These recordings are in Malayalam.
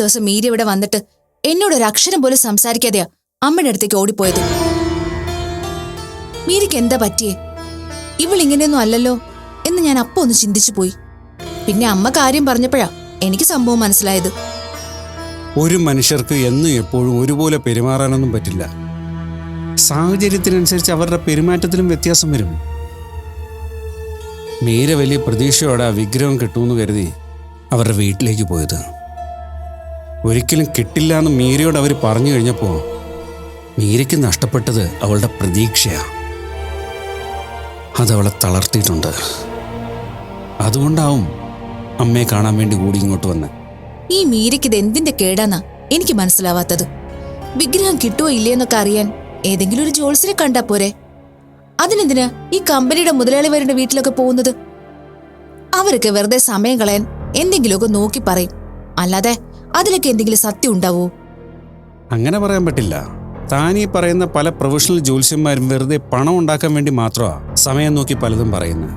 ദിവസം മീര ഇവിടെ വന്നിട്ട് എന്നോട് ഒരു അക്ഷരം പോലും സംസാരിക്കാതെയാ അമ്മയുടെ അടുത്തേക്ക് ഓടിപ്പോയത്. മീരയ്ക്ക് എന്താ പറ്റിയേ? ഇവൾ ഇങ്ങനെയൊന്നും അല്ലല്ലോ എന്ന് ഞാൻ അപ്പൊ ഒന്ന് ചിന്തിച്ചു പോയി. പിന്നെ അമ്മ കാര്യം പറഞ്ഞപ്പോഴാ എനിക്ക് സംഭവം മനസ്സിലായത്. ഒരു മനുഷ്യർക്ക് എന്നും എപ്പോഴും ഒരുപോലെ പെരുമാറാനൊന്നും പറ്റില്ല. സാഹചര്യത്തിനനുസരിച്ച് അവരുടെ പെരുമാറ്റത്തിലും വ്യത്യാസം വരും. മീര വലിയ പ്രതീക്ഷയോടെ ആ വിഗ്രഹം കിട്ടുമെന്ന് കരുതി അവരുടെ വീട്ടിലേക്ക് പോയത്. ഒരിക്കലും കിട്ടില്ല എന്ന് മീരയോട് അവർ പറഞ്ഞു കഴിഞ്ഞപ്പോൾ മീരയ്ക്ക് നഷ്ടപ്പെട്ടത് അവളുടെ പ്രതീക്ഷയാ. അതവളെ തളർത്തിയിട്ടുണ്ട്. അതുകൊണ്ടാവും അമ്മയെ കാണാൻ വേണ്ടി കൂടി ഇങ്ങോട്ട് വന്ന്. ഈ മീരയ്ക്ക് ഇത് എന്തിന്റെ കേടാന്നാ എനിക്ക് മനസ്സിലാവാത്തത്. വിഗ്രഹം കിട്ടുമോ ഇല്ലയെന്നൊക്കെ അറിയാൻ ഏതെങ്കിലും ഒരു ജോൾസിനെ കണ്ടാ പോരെ. അതിനെന്തിനാ ഈ കമ്പനിയുടെ മുതലാളി വരുടെ വീട്ടിലൊക്കെ പോകുന്നത്? അവരൊക്കെ വെറുതെ സമയം കളയാൻ എന്തെങ്കിലുമൊക്കെ നോക്കി പറയും. അല്ലാതെ അതിലൊക്കെ എന്തെങ്കിലും സത്യം ഉണ്ടാവോ? അങ്ങനെ പറയാൻ പറ്റില്ല. താനീ ഈ പറയുന്ന പല പ്രൊഫഷണൽ ജ്യോത്സ്യന്മാരും വെറുതെ പണം ഉണ്ടാക്കാൻ വേണ്ടി മാത്രമാ സമയം നോക്കി പലതും പറയുന്നത്.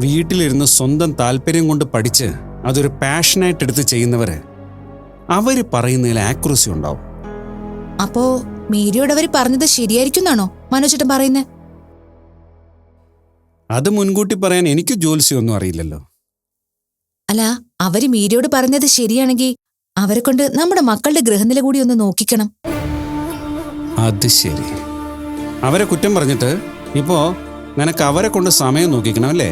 വീട്ടിലിരുന്ന് സ്വന്തം താല്പര്യം കൊണ്ട് പഠിച്ച് അതൊരു പാഷനായിട്ട് എടുത്ത് ചെയ്യുന്നവര് അവർ പറയുന്നതിൽ ആക്യുറസി ഉണ്ടാവും. അപ്പോ മേരിയോട് അവർ പറഞ്ഞത് ശരിയായിരിക്കുന്നാണോ മനോജേട്ടൻ പറയുന്നത് അത് മുൻകൂട്ടി പറയാൻ എനിക്ക് ജ്യോത്സ്യമൊന്നും അറിയില്ലല്ലോ. അല്ല അവർ മീരയോട് പറഞ്ഞത് ശരിയാണെങ്കിൽ അവരെ കൊണ്ട് നമ്മുടെ മക്കളുടെ ഗൃഹനില കൂടി ഒന്ന് നോക്കിക്കണം. അത് ശരി. അവരെ കുറ്റം പറഞ്ഞിട്ട് ഇപ്പോ നിനക്ക് അവരെ കൊണ്ട് സമയം നോക്കിക്കണം അല്ലേ?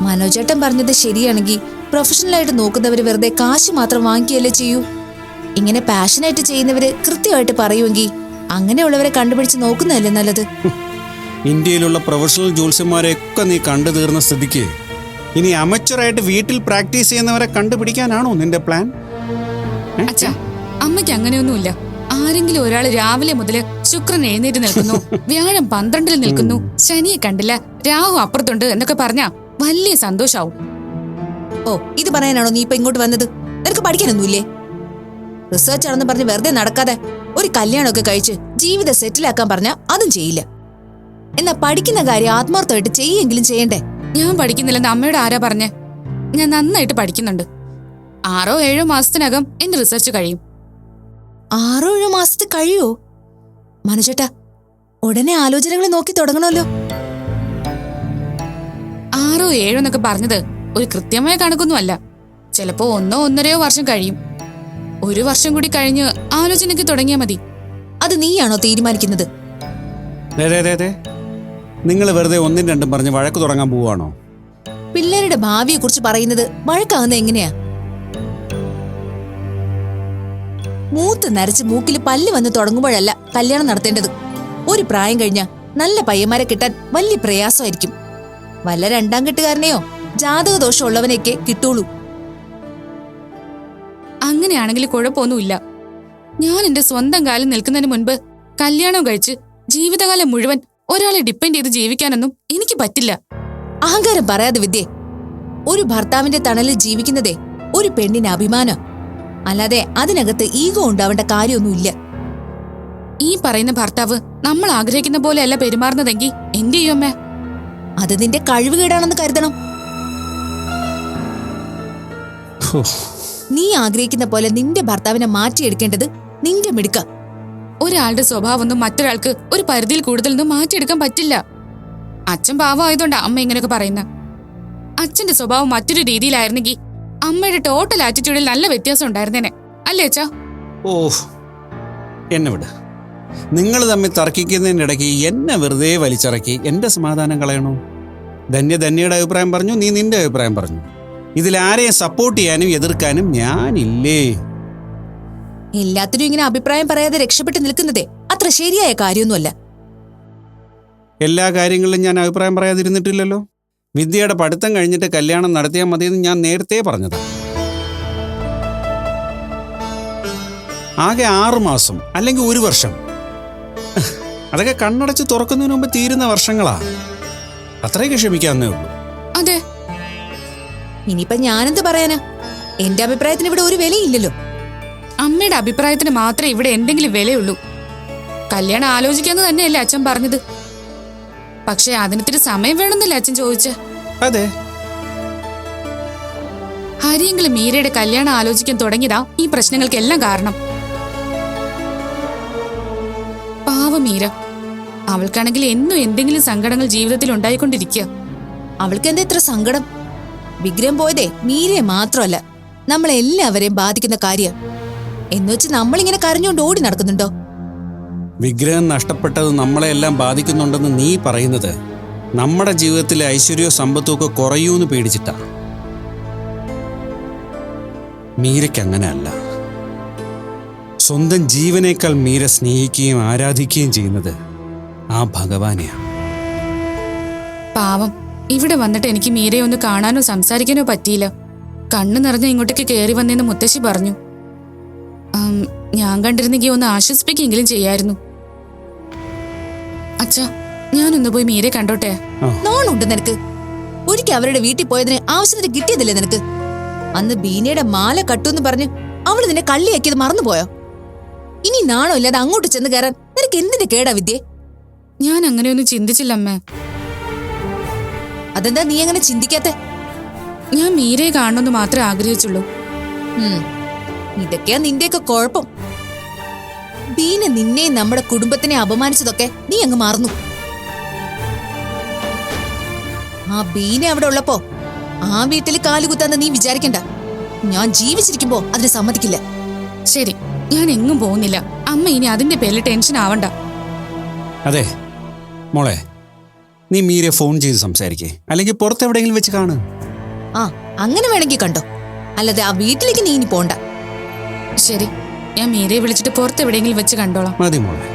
മനോജേട്ടൻ പറഞ്ഞത് ശരിയാണെങ്കിൽ പ്രൊഫഷണലായിട്ട് നോക്കുന്നവര് വെറുതെ കാശ് മാത്രം വാങ്ങിക്കുകയല്ലേ ചെയ്യൂ? ഇങ്ങനെ പാഷനായിട്ട് ചെയ്യുന്നവര് കൃത്യമായിട്ട് പറയുമെങ്കിൽ അങ്ങനെയുള്ളവരെ കണ്ടുപിടിച്ച് നോക്കുന്നതല്ലേ നല്ലത്? ഇന്ത്യയിലുള്ള പ്രൊഫഷണൽ ജ്യോത്സ്യന്മാരെയൊക്കെ നീ കണ്ടു തീർന്ന സ്ഥിതിക്ക് ഇനി അമച്ചറായിട്ട് വീട്ടിൽ പ്രാക്ടീസ് ചെയ്യുന്നവരെ കണ്ടുപിടിക്കാനാണോ നിന്റെ പ്ലാൻ അച്ഛാ അമ്മയ്ക്ക് അങ്ങനെയൊന്നുമില്ല. ആരെങ്കിലും ഒരാൾ രാവിലെ മുതൽ ശുക്രൻ എഴുന്നേറ്റ് നിൽക്കുന്നു വ്യാഴം പന്ത്രണ്ടിൽ നിൽക്കുന്നു ശനിയെ കണ്ടില്ല രാഹു അപ്പുറത്തുണ്ട് എന്നൊക്കെ പറഞ്ഞാ വലിയ സന്തോഷാവും. ഓ ഇത് പറയാനാണോ നീ ഇപ്പൊ ഇങ്ങോട്ട് വന്നത്? നിനക്ക് പഠിക്കാനൊന്നുമില്ലേ? റിസർച്ച് ആണെന്ന് പറഞ്ഞ് വെറുതെ നടക്കാതെ ഒരു കല്യാണമൊക്കെ കഴിച്ച് ജീവിതം സെറ്റിലാക്കാൻ പറഞ്ഞ അതും ചെയ്യില്ല. എന്നാ പഠിക്കുന്ന കാര്യം ആത്മാർത്ഥമായിട്ട് ചെയ്യെങ്കിലും ചെയ്യണ്ടേ? ഞാൻ പഠിക്കുന്നില്ലെന്ന് അമ്മയോട് ആരാ പറഞ്ഞേ? ഞാൻ നന്നായിട്ട് പഠിക്കുന്നുണ്ട്. ആറോ ഏഴോ മാസത്തിനകം എന്റെ റിസർച്ച് കഴിയും. ആറോ ഏഴോ മാസത്തെ കഴിയോ? മനുചേട്ടാ ഉടനെ ആലോചനകൾ നോക്കി തുടങ്ങണമല്ലോ. ആറോ ഏഴോ എന്നൊക്കെ പറഞ്ഞത് ഒരു കൃത്യമായ കണക്കൊന്നും അല്ല ചിലപ്പോ ഒന്നോ ഒന്നരയോ വർഷം കഴിയും. ഒരു വർഷം കൂടി കഴിഞ്ഞ് ആലോചനയ്ക്ക് തുടങ്ങിയാ മതി. അത് നീയാണോ തീരുമാനിക്കുന്നത്? നിങ്ങൾ വെറുതെ ഒന്നും രണ്ടും പറഞ്ഞ് വഴക്ക് തുടങ്ങാൻ പോവാണോ പിള്ളേരുടെ ഭാവിയെ കുറിച്ച് പറയുന്നത് വഴക്കാവുന്ന എങ്ങനെയാ? മൂത്ത് നരച്ച് മൂക്കിൽ പല്ല് വന്ന് തുടങ്ങുമ്പോഴല്ല കല്യാണം നടത്തേണ്ടത്. ഒരു പ്രായം കഴിഞ്ഞ നല്ല പയ്യന്മാരെ കിട്ടാൻ വലിയ പ്രയാസമായിരിക്കും. വല്ല രണ്ടാം കെട്ടുകാരനെയോ ജാതക ദോഷമുള്ളവനെയൊക്കെ കിട്ടുള്ളൂ. അങ്ങനെയാണെങ്കിൽ കുഴപ്പമൊന്നുമില്ല. ഞാൻ എന്റെ സ്വന്തം കാലിൽ നിൽക്കുന്നതിന് മുൻപ് കല്യാണം കഴിച്ച് ജീവിതകാലം മുഴുവൻ ഒരാളെ ഡിപ്പെൻഡ് ചെയ്ത് ജീവിക്കാനൊന്നും എനിക്ക് പറ്റില്ല. അഹങ്കാരം പറയാതെ വിദ്യേ ഒരു ഭർത്താവിന്റെ തണലിൽ ജീവിക്കുന്നതേ ഒരു പെണ്ണിന് അഭിമാനം. അല്ലാതെ അതിനകത്ത് ഈഗോ ഉണ്ടാവേണ്ട കാര്യമൊന്നുമില്ല. ഈ പറയുന്ന ഭർത്താവ് നമ്മൾ ആഗ്രഹിക്കുന്ന പോലെയല്ല പെരുമാറുന്നതെങ്കിൽ എന്ത് അമ്മ? അത് നിന്റെ കഴിവുകേടാണെന്ന് കരുതണം. നീ ആഗ്രഹിക്കുന്ന പോലെ നിന്റെ ഭർത്താവിനെ മാറ്റിയെടുക്കേണ്ടത് നിന്റെ മിടുക്ക. ഒരാളുടെ സ്വഭാവമൊന്നും മറ്റൊരാൾക്ക് ഒരു പരിധിയിൽ കൂടുതലൊന്നും മാറ്റിയെടുക്കാൻ പറ്റില്ല. അച്ഛൻ പാവമായതുകൊണ്ടാ അമ്മ ഇങ്ങനെയൊക്കെ പറയുന്ന. അച്ഛന്റെ സ്വഭാവം മറ്റൊരു രീതിയിലായിരുന്നെങ്കിൽ അമ്മയുടെ ടോട്ടൽ ആറ്റിറ്റ്യൂഡിൽ നല്ല വ്യത്യാസം ഉണ്ടായിരുന്നേനെ. അല്ലേ അച്ഛാ? ഓ എന്നെ വിട്. നിങ്ങൾ തമ്മിൽ തർക്കിക്കുന്നതിനിടയ്ക്ക് എന്നെ വെറുതെ വലിച്ചിറക്കി എന്റെ സമാധാനം കളയണോ? ധന്യ ധന്യയുടെ അഭിപ്രായം പറഞ്ഞു നീ നിന്റെ അഭിപ്രായം പറഞ്ഞു. ഇതിൽ ആരെയും സപ്പോർട്ട് ചെയ്യാനും എതിർക്കാനും ഞാനില്ലേ? എല്ലാത്തിനും ഇങ്ങനെ അഭിപ്രായം പറയാതെ രക്ഷപ്പെട്ട് നിൽക്കുന്നതേ അത്ര ശരിയായ കാര്യമൊന്നുമല്ല. എല്ലാ കാര്യങ്ങളിലും ഞാൻ അഭിപ്രായം പറയാതിരുന്നിട്ടില്ലല്ലോ. വിദ്യയുടെ പഠിത്തം കഴിഞ്ഞിട്ട് കല്യാണം നടത്തിയാൽ മതിയെന്ന് ഞാൻ നേരത്തെ പറഞ്ഞതാ. ആകെ ആറു മാസം അല്ലെങ്കിൽ ഒരു വർഷം. അതൊക്കെ കണ്ണടച്ച് തുറക്കുന്നതിന് മുമ്പ് തീരുന്ന വർഷങ്ങളാ. അത്രയൊക്കെ ക്ഷമിക്കാന്നേ ഉള്ളൂ. അതെ. ഇനിയിപ്പൊ ഞാനെന്ത് പറയാനാ? എന്റെ അഭിപ്രായത്തിന് ഇവിടെ ഒരു വിലയില്ലല്ലോ. അമ്മയുടെ അഭിപ്രായത്തിന് മാത്രമേ ഇവിടെ എന്തെങ്കിലും വിലയുള്ളൂ. കല്യാണം ആലോചിക്കാന്ന് തന്നെയല്ലേ അച്ഛൻ പറഞ്ഞത്. പക്ഷെ അതിനൊത്തിരി സമയം വേണമെന്നല്ലേ അച്ഛൻ ചോദിച്ച? അതെ. ഹരിയെങ്കിലും മീരയുടെ കല്യാണം ആലോചിക്കാൻ തുടങ്ങിയതാ ഈ പ്രശ്നങ്ങൾക്കെല്ലാം കാരണം. പാവ മീര. അവൾക്കാണെങ്കിൽ എന്നും എന്തെങ്കിലും സങ്കടങ്ങൾ ജീവിതത്തിൽ ഉണ്ടായിക്കൊണ്ടിരിക്കുക. അവൾക്ക് എന്താ ഇത്ര സങ്കടം? വിഗ്രഹം പോയതേ മീരയെ മാത്രമല്ല. നമ്മളെല്ലാവരെയും ബാധിക്കുന്ന കാര്യം എന്നുവെച്ച് നമ്മളിങ്ങനെ കരഞ്ഞുകൊണ്ട് ഓടി നടക്കുന്നുണ്ടോ? വിഗ്രഹം നഷ്ടപ്പെട്ടത് നമ്മളെല്ലാം ബാധിക്കുന്നുണ്ടെന്ന് നീ പറയുന്നത് നമ്മുടെ ജീവിതത്തിലെ ഐശ്വര്യവും സമ്പത്തും ഒക്കെ കുറയൂന്ന് പേടിച്ചിട്ടാ. മീരയ്ക്ക് അങ്ങനെയല്ല സ്വന്തം ജീവനേക്കാൾ മീര സ്നേഹിക്കുകയും ആരാധിക്കുകയും ചെയ്യുന്നത് ആ ഭഗവാനെയാ. പാവം ഇവിടെ വന്നിട്ട് എനിക്ക് മീരയെ ഒന്ന് കാണാനോ സംസാരിക്കാനോ പറ്റിയില്ല. കണ്ണു നിറഞ്ഞ ഇങ്ങോട്ടേക്ക് കയറി വന്നെന്ന് മുത്തശ്ശി പറഞ്ഞു. ഞാൻ കണ്ടിരുന്നെങ്കിൽ ഒന്ന് ആശ്വസിപ്പിക്കെങ്കിലും ചെയ്യായിരുന്നു. അച്ഛാ ഞാനൊന്ന് പോയി മീരെ കണ്ടോട്ടെ? നോണുണ്ട് നിനക്ക്. ഒരിക്കൽ അവരുടെ വീട്ടിൽ പോയതിന് ആവശ്യത്തിന് കിട്ടിയതില്ലേ നിനക്ക്? അന്ന് ബീനയുടെ മാല കട്ടുന്ന് പറഞ്ഞ് അവൾ നിന്നെ കള്ളിയാക്കിയത് മറന്നുപോയോ? ഇനി നാണോ ഇല്ലാതെ അങ്ങോട്ട് ചെന്ന് കയറാൻ നിനക്ക് എന്തിന്റെ കേടാ വിദ്യേ? ഞാൻ അങ്ങനെയൊന്നും ചിന്തിച്ചില്ല അമ്മേ അതെന്താ നീ അങ്ങനെ ചിന്തിക്കാത്ത? ഞാൻ മീരയെ കാണണമെന്ന് മാത്രമേ ആഗ്രഹിച്ചുള്ളൂ. ഇതൊക്കെയാ നിന്റെയൊക്കെ കുഴപ്പം. ബീന നിന്നെ നമ്മുടെ കുടുംബത്തിനെ അപമാനിച്ചതൊക്കെ നീ അങ്ങ് മറന്നു. ആ ബീന അവിടെ ഉള്ളപ്പോ ആ വീട്ടിൽ കാലുകുത്താന്ന് നീ വിചാരിക്കണ്ട. ഞാൻ ജീവിച്ചിരിക്കുമ്പോ അതിന് സമ്മതിക്കില്ല. ശരി ഞാൻ എങ്ങും പോകുന്നില്ല. അമ്മ ഇനി അതിന്റെ പേരിൽ ടെൻഷൻ ആവണ്ട. അതെ മോളെ നീ മീരെ ഫോൺ ചെയ്ത് സംസാരിക്കേ. അല്ലെങ്കിൽ പുറത്തെവിടെയെങ്കിലും വെച്ച് കാണു. ആ അങ്ങനെ വേണമെങ്കിൽ കണ്ടോ. അല്ലാതെ ആ വീട്ടിലേക്ക് നീ ഇനി പോണ്ട. ശരി ഞാൻ മീരയെ വിളിച്ചിട്ട് പുറത്ത് എവിടെയെങ്കിലും വെച്ച് കണ്ടോളാം മതി മോളെ.